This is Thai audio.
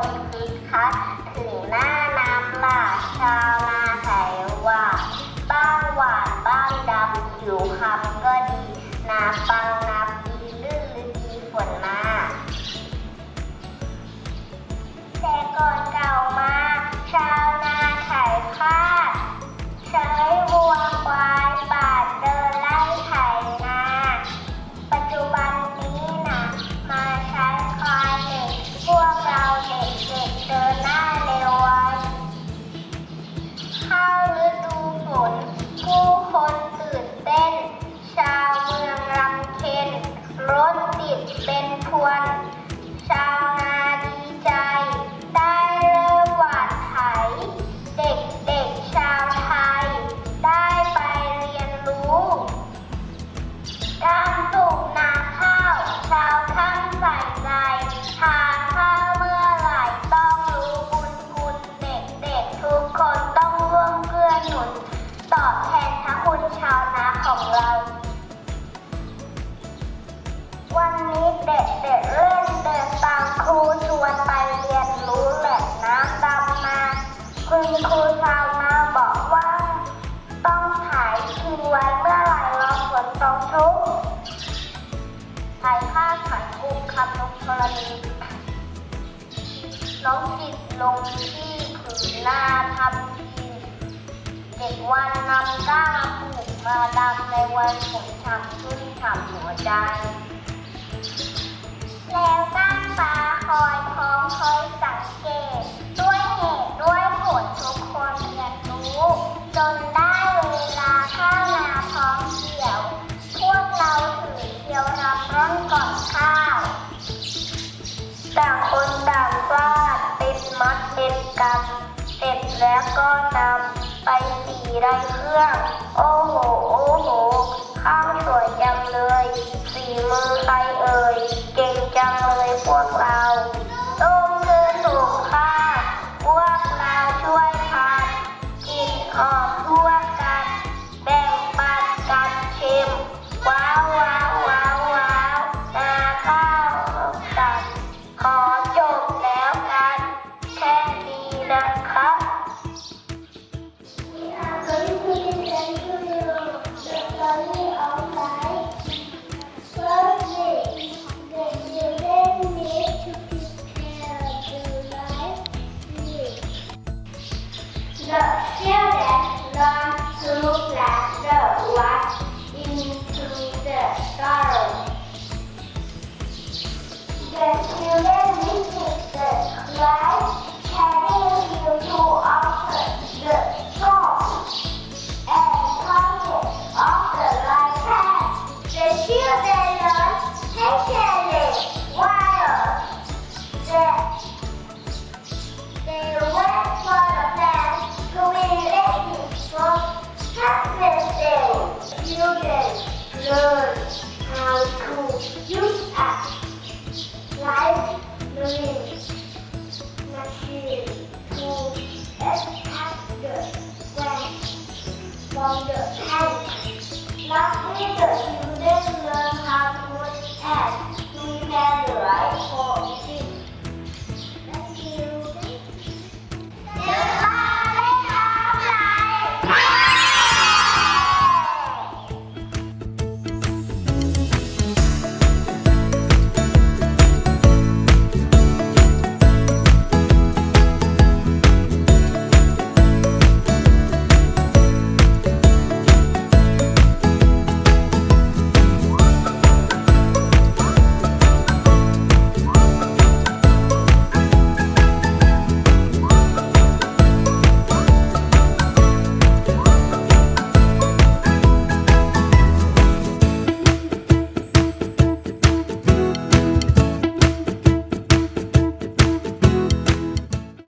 histórica คุณครูชาวนาบอกว่า ต้องหายทิ้งไว้เมื่อไหร่รอฝนตกชุกไทยผ้าขันกุมคำนกกรณีน้องจิตลงที่ผืนนาทำทีเด็กวันนำก้าปลูกมาดำในวันฝนฉ่ำชุ่มฉ่ำหัวใจ แล้วตั้งฟ้าคอย ดเป็นเสร็จแล้วก็นำไปสีได้เครื่อง โอ้โห โอ้โห ข้าวสวยจังเลย สีมือใครเอ่ย เก่งจังเลยพวกเราต้มคือถูกค่าพวกเราช่วยทานกินหอมทั่วย learn how to use a life learning machine to extract the waste from the tank. Lastly, the children learn how to and prepare the right form